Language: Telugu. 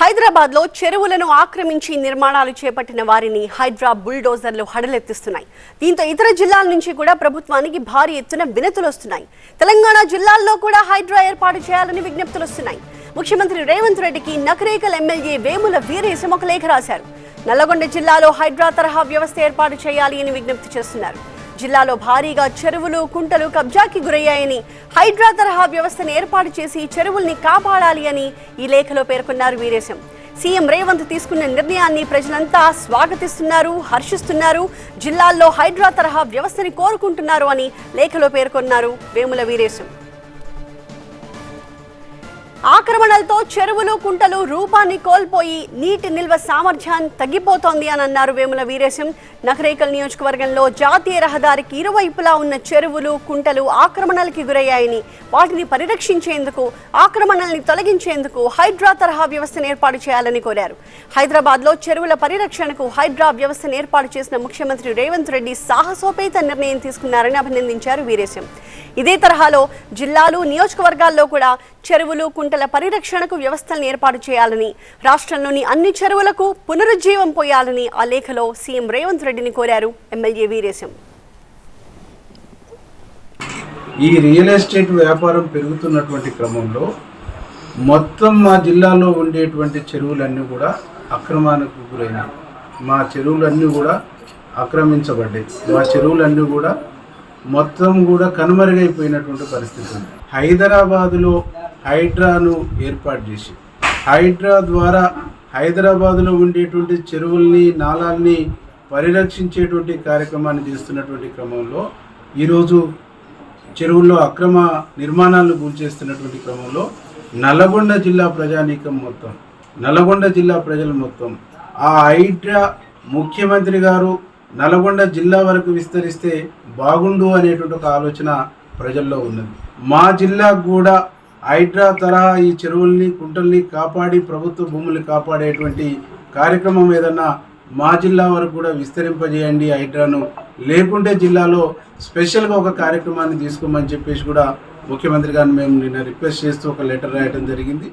హైదరాబాద్లో చెరువులను ఆక్రమించి నిర్మాణాలు చేపట్టిన వారిని హైడ్రా బుల్డోజర్లు హడలెత్తిస్తున్నాయి. దీంతో ఇతర జిల్లాల నుంచి కూడా ప్రభుత్వానికి భారీ ఎత్తున వినతులు వస్తున్నాయి. తెలంగాణ జిల్లాల్లో కూడా హైడ్రా ఏర్పాటు చేయాలని విజ్ఞప్తులు వస్తున్నాయి. ముఖ్యమంత్రి రేవంత్ రెడ్డికి నకరేకల్ ఎమ్మెల్యే వేముల వీరేశం ఒక లేఖ రాశారు. నల్లగొండ జిల్లాలో హైడ్రా తరహా వ్యవస్థ ఏర్పాటు చేయాలి అని విజ్ఞప్తి చేస్తున్నారు. జిల్లాలో భారీగా చెరువులు కుంటలు కబ్జాకి గురయ్యాయని హైడ్రా తరహా వ్యవస్థను ఏర్పాటు చేసి చెరువుల్ని కాపాడాలి అని ఈ లేఖలో పేర్కొన్నారు వీరేశం. సీఎం రేవంత్ తీసుకున్న నిర్ణయాన్ని ప్రజలంతా స్వాగతిస్తున్నారు హర్షిస్తున్నారు జిల్లాల్లో హైడ్రా తరహా వ్యవస్థని కోరుకుంటున్నారు అని లేఖలో పేర్కొన్నారు వేముల వీరేశం. ఆక్రమణలతో చెరువులు కుంటలు రూపాన్ని కోల్పోయి నీటి నిల్వ సామర్థ్యం తగ్గిపోతోంది అని అన్నారు వేముల వీరేశం. నకరేకల్ నియోజకవర్గంలో జాతీయ రహదారికి ఇరువైపులా ఉన్న చెరువులు కుంటలు ఆక్రమణలకి గురయ్యాయని వాటిని పరిరక్షించేందుకు ఆక్రమణల్ని తొలగించేందుకు హైడ్రా తరహా వ్యవస్థను ఏర్పాటు చేయాలని కోరారు. హైదరాబాద్లో చెరువుల పరిరక్షణకు హైడ్రా వ్యవస్థను ఏర్పాటు చేసిన ముఖ్యమంత్రి రేవంత్ రెడ్డి సాహసోపేత నిర్ణయం తీసుకున్నారని అభినందించారు వీరేశం. ఇదే తరహాలో జిల్లాలు నియోజకవర్గాల్లో కూడా చెరువులు కుంటల పరిరక్షణకు వ్యవస్థలను ఏర్పాటు చేయాలని రాష్ట్రంలోని అన్ని చెరువులకు పునరుజ్జీవం పోయాలని ఆ లేఖలో సీఎం రేవంత్ రెడ్డిని కోరారు ఎమ్మెల్యే వీరేశం. ఈ రియల్ ఎస్టేట్ వ్యాపారం పెరుగుతున్నటువంటి క్రమంలో మొత్తం మా జిల్లాలో ఉండేటువంటి చెరువులన్నీ కూడా అక్రమానికి గురైనాయి. మా చెరువులన్నీ కూడా ఆక్రమించబడ్డాయి. మా చెరువులన్నీ కూడా మొత్తం కూడా కనుమరుగైపోయినటువంటి పరిస్థితి ఉంది. హైదరాబాదులో హైడ్రాను ఏర్పాటు చేసి హైడ్రా ద్వారా హైదరాబాదులో ఉండేటువంటి చెరువుల్ని నాళాల్ని పరిరక్షించేటువంటి కార్యక్రమాన్ని చేస్తున్నటువంటి క్రమంలో ఈరోజు చెరువుల్లో అక్రమ నిర్మాణాలను కూల్చేస్తున్నటువంటి క్రమంలో నల్గొండ జిల్లా ప్రజానీకం మొత్తం నల్గొండ జిల్లా ప్రజలు మొత్తం ఆ హైడ్రా ముఖ్యమంత్రి గారు నల్గొండ జిల్లా వరకు విస్తరిస్తే బాగుండు అనేటువంటి ఒక ఆలోచన ప్రజల్లో ఉన్నది. మా జిల్లాకు కూడా హైడ్రా తరహా ఈ చెరువుల్ని కుంటల్ని కాపాడి ప్రభుత్వ భూముల్ని కాపాడేటువంటి కార్యక్రమం ఏదన్నా మా జిల్లా వరకు కూడా విస్తరింపజేయండి హైడ్రాను. లేకుంటే జిల్లాలో స్పెషల్గా ఒక కార్యక్రమాన్ని తీసుకోమని చెప్పేసి కూడా ముఖ్యమంత్రి గారిని మేము నిన్న రిక్వెస్ట్ చేస్తూ ఒక లెటర్ రాయడం జరిగింది.